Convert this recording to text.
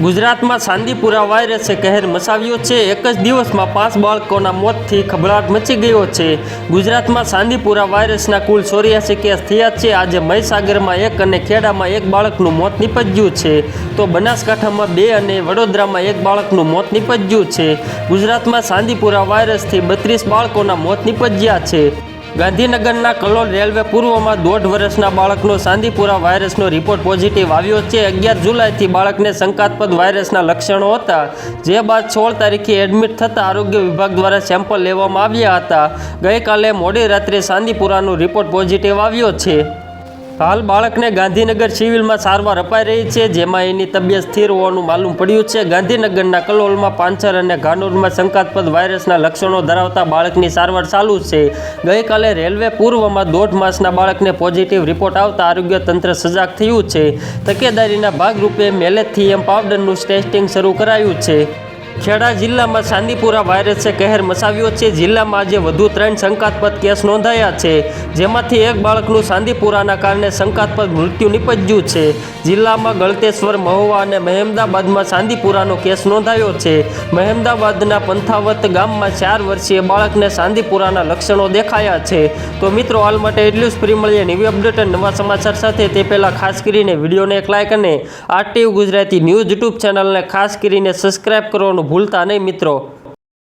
ગુજરાતમાં સાંદીપુરા વાયરસે કહેર મચાવ્યો છે. એક જ દિવસમાં પાંચ બાળકોના મોતથી ખભડાટ મચી ગયો છે. ગુજરાતમાં સાંદીપુરા વાયરસના કુલ ચોર્યાસી કેસ થયા છે. આજે મહીસાગરમાં એક અને ખેડામાં એક બાળકનું મોત નીપજ્યું છે. તો બનાસકાંઠામાં બે અને વડોદરામાં એક બાળકનું મોત નીપજ્યું છે. ગુજરાતમાં સાંદીપુરા વાયરસથી બત્રીસ બાળકોના મોત નીપજ્યા છે. ગાંધીનગરના કલોલ રેલવે પૂર્વમાં દોઢ વર્ષના બાળકનો સાંદીપુરા વાયરસનો રિપોર્ટ પોઝિટિવ આવ્યો છે. અગિયાર જુલાઈથી બાળકને શંકાસ્પદ વાયરસના લક્ષણો હતા. જે બાદ સોળ તારીખે એડમિટ થતાં આરોગ્ય વિભાગ દ્વારા સેમ્પલ લેવામાં આવ્યા હતા. ગઈકાલે મોડી રાત્રે સાંદીપુરાનો રિપોર્ટ પોઝિટિવ આવ્યો છે. હાલ બાળકને ગાંધીનગર સિવિલમાં સારવાર અપાઈ રહી છે, જેમાં એની તબિયત સ્થિર હોવાનું માલુમ પડ્યું છે. ગાંધીનગરના કલોલમાં પાંચર અને ઘાનોરમાં શંકાસ્પદ વાયરસના લક્ષણો ધરાવતા બાળકની સારવાર ચાલુ છે. ગઈકાલે રેલવે પૂર્વમાં દોઢ માસના બાળકને પોઝિટિવ રિપોર્ટ આવતા આરોગ્ય તંત્ર સજાગ થયું છે. તકેદારીના ભાગરૂપે મેલેથિયમ પાવડરનું ટેસ્ટિંગ શરૂ કરાયું છે. ખેડા જિલ્લામાં ચાંદીપુરા વાયરસે કહેર મચાવ્યો છે. જિલ્લામાં આજે વધુ ત્રણ શંકાસ્પદ કેસ નોંધાયા છે. જેમાંથી એક બાળકનું ચાંદીપુરાના કારણે શંકાસ્પદ મૃત્યુ નિપજ્યું છે. જિલ્લામાં ગળતેશ્વર, મહુવા અને મહેમદાબાદમાં ચાંદીપુરાનો કેસ નોંધાયો છે. મહેમદાબાદના પંથાવત ગામમાં ચાર વર્ષીય બાળકને ચાંદીપુરાના લક્ષણો દેખાયા છે. તો મિત્રો, હાલ માટે એટલું જ ફ્રી મળીએ નવી અપડેટ અને નવા સમાચાર સાથે. તે પહેલાં ખાસ કરીને વિડીયોને એક લાઇક અને આરટીયુ ગુજરાતી ન્યૂઝ યુટ્યુબ ચેનલને ખાસ કરીને સબસ્ક્રાઇબ કરવાનું ભૂલતા નહીં મિત્રો.